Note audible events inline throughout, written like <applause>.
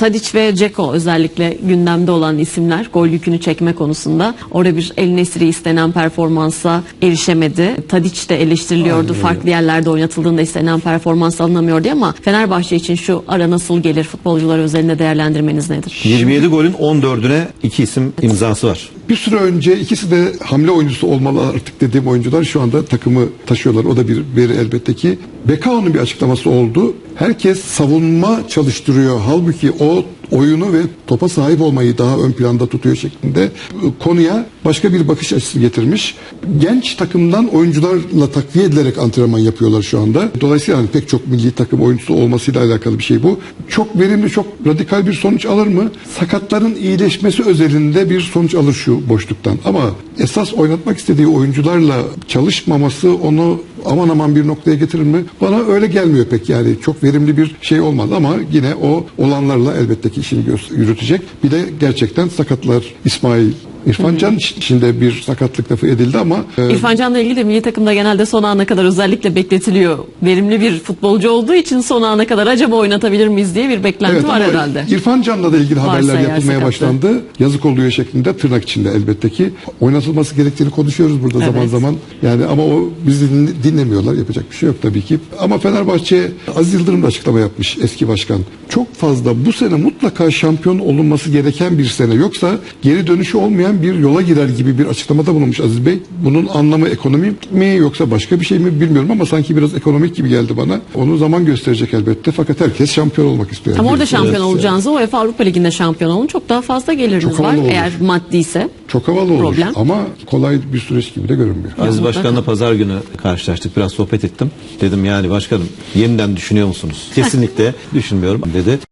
Tadic ve Ceko özellikle gündemde olan isimler gol yükünü çekme konusunda. Orada bir El Nesri istenen performansa erişemedi. Tadic de eleştiriliyordu. Aynen. Farklı yerlerde oynatıldığında istenen performans alınamıyor diye ama Fenerbahçe için şu ara nasıl gelir futbolcular özelinde değerlendirmeniz nedir? 27 golün 14'üne iki isim imzası var. Bir süre önce ikisi de hamle oyuncusu olmalı artık dediğim oyuncular şu anda takımı taşıyorlar. O da bir veri elbette ki. Bekao'nun bir açıklaması oldu. Herkes savunma çalıştırıyor. Halbuki o oyunu ve topa sahip olmayı daha ön planda tutuyor şeklinde e, konuya başka bir bakış açısı getirmiş. Genç takımdan oyuncularla takviye edilerek antrenman yapıyorlar şu anda. Dolayısıyla hani pek çok milli takım oyuncusu olmasıyla alakalı bir şey bu. Çok verimli, çok radikal bir sonuç alır mı? Sakatların iyileşmesi özelinde bir sonuç alır şu boşluktan. Ama esas oynatmak istediği oyuncularla çalışmaması onu aman aman bir noktaya getirir mi? Bana öyle gelmiyor pek yani. Çok verimli bir şey olmaz ama yine o olanlarla elbette ki işini yürütecek. Bir de gerçekten sakatlar İsmail İrfan Can içinde bir sakatlık lafı edildi ama e, İrfan Can'la ilgili de milli takımda genelde son ana kadar özellikle bekletiliyor. Verimli bir futbolcu olduğu için son ana kadar acaba oynatabilir miyiz diye bir beklenti Evet var ama herhalde. İrfan Can'la da ilgili Varsa haberler eğer yapılmaya sakatlığı. başlandı. Yazık oluyor şeklinde tırnak içinde elbette ki. Oynatılması gerektiğini konuşuyoruz burada zaman Evet. zaman. Yani ama o bizi dinle- dinlemiyorlar. Yapacak bir şey yok tabii ki. Ama Fenerbahçe Aziz Yıldırım da açıklama yapmış eski başkan. Çok fazla bu sene mutlaka şampiyon olunması gereken bir sene. Yoksa geri dönüşü olmayan bir yola girer gibi bir açıklamada bulunmuş Aziz Bey. Bunun anlamı ekonomik mi yoksa başka bir şey mi bilmiyorum ama sanki biraz ekonomik gibi geldi bana. Onu zaman gösterecek elbette. Fakat herkes şampiyon olmak istiyor. Ama orada şampiyon evet. olacağınızı UEFA Avrupa Ligi'nde şampiyon olun çok daha fazla geliriniz Çok var havalı olur. eğer maddiyse. Çok havalı olur Problem. ama kolay bir süreç gibi de görünmüyor. Aziz. Başkan'la pazar günü karşılaştık. Biraz sohbet ettim. Dedim yani başkanım yeniden düşünüyor musunuz? Kesinlikle <laughs> düşünmüyorum dedi.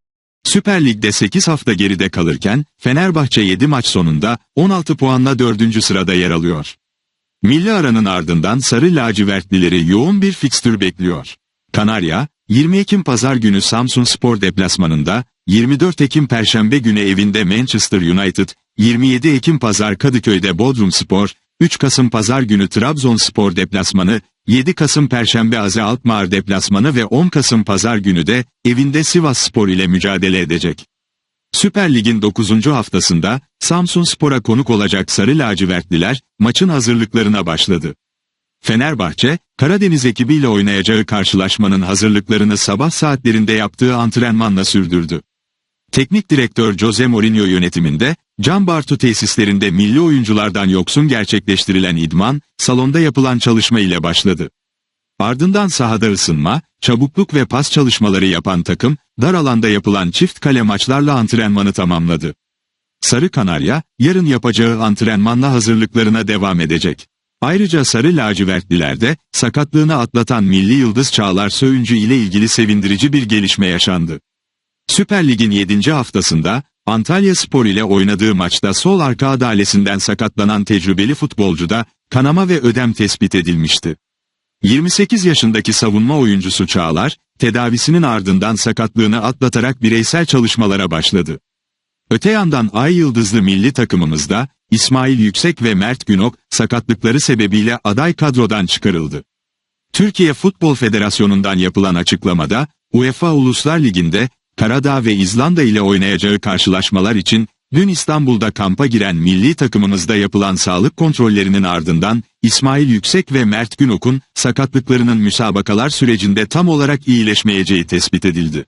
Süper Lig'de 8 hafta geride kalırken Fenerbahçe 7 maç sonunda 16 puanla 4. sırada yer alıyor. Milli aranın ardından Sarı Lacivertlileri yoğun bir fikstür bekliyor. Kanarya, 20 Ekim Pazar günü Samsun Spor deplasmanında, 24 Ekim Perşembe günü evinde Manchester United, 27 Ekim Pazar Kadıköy'de Bodrum Spor, 3 Kasım Pazar günü Trabzonspor deplasmanı, 7 Kasım Perşembe Aze Alkmaar deplasmanı ve 10 Kasım Pazar günü de evinde Sivas Spor ile mücadele edecek. Süper Lig'in 9. haftasında Samsun Spor'a konuk olacak Sarı Lacivertliler maçın hazırlıklarına başladı. Fenerbahçe, Karadeniz ekibiyle oynayacağı karşılaşmanın hazırlıklarını sabah saatlerinde yaptığı antrenmanla sürdürdü. Teknik direktör Jose Mourinho yönetiminde, Can tesislerinde milli oyunculardan yoksun gerçekleştirilen idman, salonda yapılan çalışma ile başladı. Ardından sahada ısınma, çabukluk ve pas çalışmaları yapan takım, dar alanda yapılan çift kale maçlarla antrenmanı tamamladı. Sarı Kanarya, yarın yapacağı antrenmanla hazırlıklarına devam edecek. Ayrıca Sarı Lacivertlilerde, sakatlığını atlatan milli yıldız Çağlar Söyüncü ile ilgili sevindirici bir gelişme yaşandı. Süper Lig'in 7. haftasında, Antalya Spor ile oynadığı maçta sol arka adalesinden sakatlanan tecrübeli futbolcuda, kanama ve ödem tespit edilmişti. 28 yaşındaki savunma oyuncusu Çağlar, tedavisinin ardından sakatlığını atlatarak bireysel çalışmalara başladı. Öte yandan Ay Yıldızlı milli takımımızda, İsmail Yüksek ve Mert Günok, sakatlıkları sebebiyle aday kadrodan çıkarıldı. Türkiye Futbol Federasyonu'ndan yapılan açıklamada, UEFA Uluslar Ligi'nde, Karadağ ve İzlanda ile oynayacağı karşılaşmalar için, dün İstanbul'da kampa giren milli takımımızda yapılan sağlık kontrollerinin ardından, İsmail Yüksek ve Mert Günok'un, sakatlıklarının müsabakalar sürecinde tam olarak iyileşmeyeceği tespit edildi.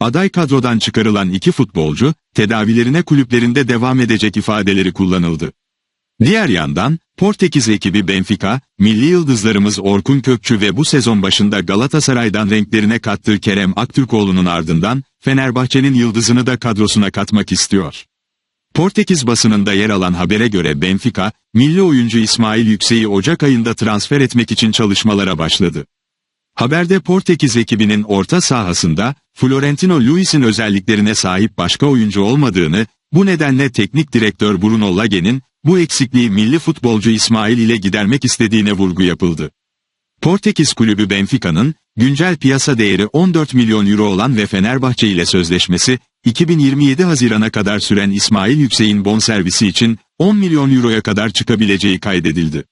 Aday kadrodan çıkarılan iki futbolcu, tedavilerine kulüplerinde devam edecek ifadeleri kullanıldı. Diğer yandan, Portekiz ekibi Benfica, milli yıldızlarımız Orkun Kökçü ve bu sezon başında Galatasaray'dan renklerine kattığı Kerem Aktürkoğlu'nun ardından, Fenerbahçe'nin yıldızını da kadrosuna katmak istiyor. Portekiz basınında yer alan habere göre Benfica, milli oyuncu İsmail Yüksek'i Ocak ayında transfer etmek için çalışmalara başladı. Haberde Portekiz ekibinin orta sahasında, Florentino Luis'in özelliklerine sahip başka oyuncu olmadığını, bu nedenle teknik direktör Bruno Lage'nin, bu eksikliği milli futbolcu İsmail ile gidermek istediğine vurgu yapıldı. Portekiz kulübü Benfica'nın, güncel piyasa değeri 14 milyon euro olan ve Fenerbahçe ile sözleşmesi, 2027 Haziran'a kadar süren İsmail Yüksek'in bonservisi için 10 milyon euroya kadar çıkabileceği kaydedildi.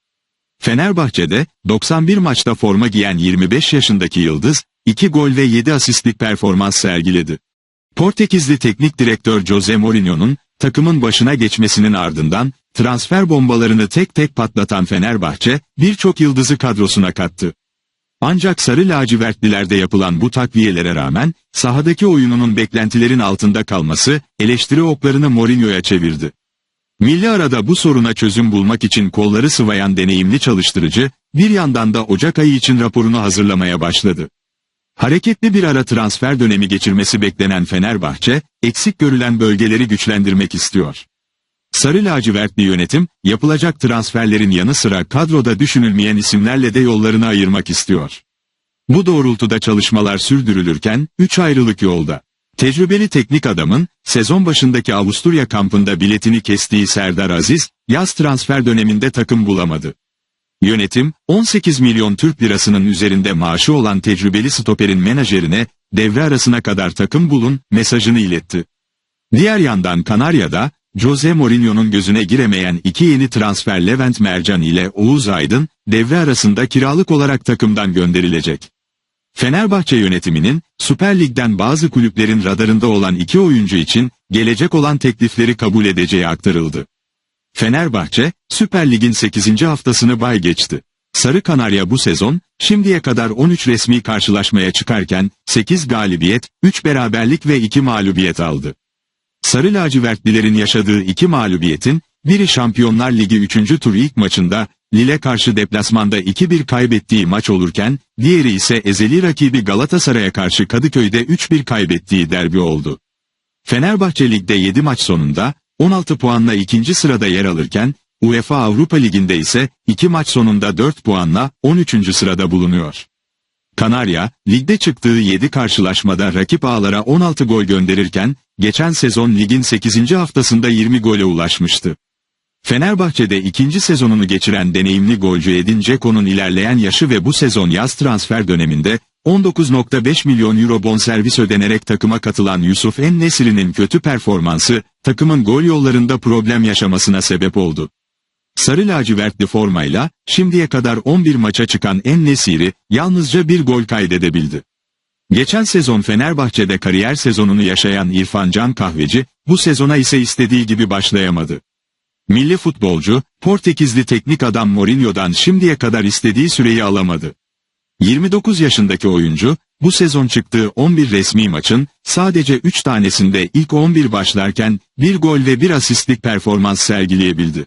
Fenerbahçe'de 91 maçta forma giyen 25 yaşındaki Yıldız, 2 gol ve 7 asistlik performans sergiledi. Portekizli teknik direktör Jose Mourinho'nun takımın başına geçmesinin ardından transfer bombalarını tek tek patlatan Fenerbahçe birçok yıldızı kadrosuna kattı. Ancak sarı lacivertlilerde yapılan bu takviyelere rağmen sahadaki oyununun beklentilerin altında kalması eleştiri oklarını Mourinho'ya çevirdi. Milli arada bu soruna çözüm bulmak için kolları sıvayan deneyimli çalıştırıcı, bir yandan da Ocak ayı için raporunu hazırlamaya başladı. Hareketli bir ara transfer dönemi geçirmesi beklenen Fenerbahçe, eksik görülen bölgeleri güçlendirmek istiyor. Sarı lacivertli yönetim, yapılacak transferlerin yanı sıra kadroda düşünülmeyen isimlerle de yollarını ayırmak istiyor. Bu doğrultuda çalışmalar sürdürülürken, 3 ayrılık yolda. Tecrübeli teknik adamın, sezon başındaki Avusturya kampında biletini kestiği Serdar Aziz, yaz transfer döneminde takım bulamadı. Yönetim, 18 milyon Türk lirasının üzerinde maaşı olan tecrübeli stoperin menajerine, devre arasına kadar takım bulun, mesajını iletti. Diğer yandan Kanarya'da, Jose Mourinho'nun gözüne giremeyen iki yeni transfer Levent Mercan ile Oğuz Aydın, devre arasında kiralık olarak takımdan gönderilecek. Fenerbahçe yönetiminin, Süper Lig'den bazı kulüplerin radarında olan iki oyuncu için, gelecek olan teklifleri kabul edeceği aktarıldı. Fenerbahçe, Süper Lig'in 8. haftasını bay geçti. Sarı Kanarya bu sezon, şimdiye kadar 13 resmi karşılaşmaya çıkarken, 8 galibiyet, 3 beraberlik ve 2 mağlubiyet aldı. Sarı lacivertlilerin yaşadığı iki mağlubiyetin, biri Şampiyonlar Ligi 3. tur ilk maçında, Lille karşı deplasmanda 2-1 kaybettiği maç olurken, diğeri ise ezeli rakibi Galatasaray'a karşı Kadıköy'de 3-1 kaybettiği derbi oldu. Fenerbahçe Lig'de 7 maç sonunda, 16 puanla ikinci sırada yer alırken, UEFA Avrupa Ligi'nde ise 2 maç sonunda 4 puanla 13. sırada bulunuyor. Kanarya, ligde çıktığı 7 karşılaşmada rakip ağlara 16 gol gönderirken, geçen sezon ligin 8. haftasında 20 gole ulaşmıştı. Fenerbahçe'de ikinci sezonunu geçiren deneyimli golcü Edin Dzeko'nun ilerleyen yaşı ve bu sezon yaz transfer döneminde 19.5 milyon euro bonservis ödenerek takıma katılan Yusuf En-Nesyri'nin kötü performansı, takımın gol yollarında problem yaşamasına sebep oldu. Sarı lacivertli formayla, şimdiye kadar 11 maça çıkan En-Nesyri, yalnızca bir gol kaydedebildi. Geçen sezon Fenerbahçe'de kariyer sezonunu yaşayan İrfan Can Kahveci, bu sezona ise istediği gibi başlayamadı. Milli futbolcu, Portekizli teknik adam Mourinho'dan şimdiye kadar istediği süreyi alamadı. 29 yaşındaki oyuncu, bu sezon çıktığı 11 resmi maçın, sadece 3 tanesinde ilk 11 başlarken, bir gol ve bir asistlik performans sergileyebildi.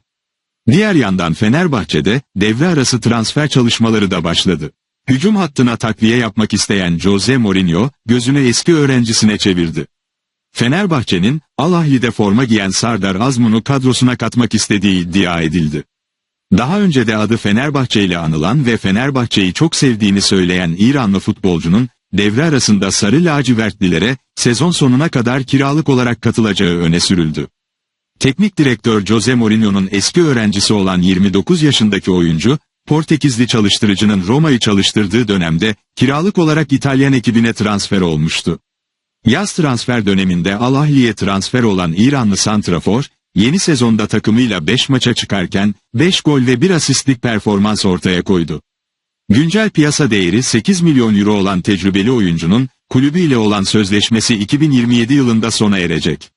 Diğer yandan Fenerbahçe'de, devre arası transfer çalışmaları da başladı. Hücum hattına takviye yapmak isteyen Jose Mourinho, gözünü eski öğrencisine çevirdi. Fenerbahçe'nin, Al-Ahli'de forma giyen Sardar Azmun'u kadrosuna katmak istediği iddia edildi. Daha önce de adı Fenerbahçe ile anılan ve Fenerbahçe'yi çok sevdiğini söyleyen İranlı futbolcunun, devre arasında sarı lacivertlilere, sezon sonuna kadar kiralık olarak katılacağı öne sürüldü. Teknik direktör Jose Mourinho'nun eski öğrencisi olan 29 yaşındaki oyuncu, Portekizli çalıştırıcının Roma'yı çalıştırdığı dönemde, kiralık olarak İtalyan ekibine transfer olmuştu. Yaz transfer döneminde Al Ahli'ye transfer olan İranlı Santrafor, yeni sezonda takımıyla 5 maça çıkarken 5 gol ve 1 asistlik performans ortaya koydu. Güncel piyasa değeri 8 milyon euro olan tecrübeli oyuncunun kulübüyle olan sözleşmesi 2027 yılında sona erecek.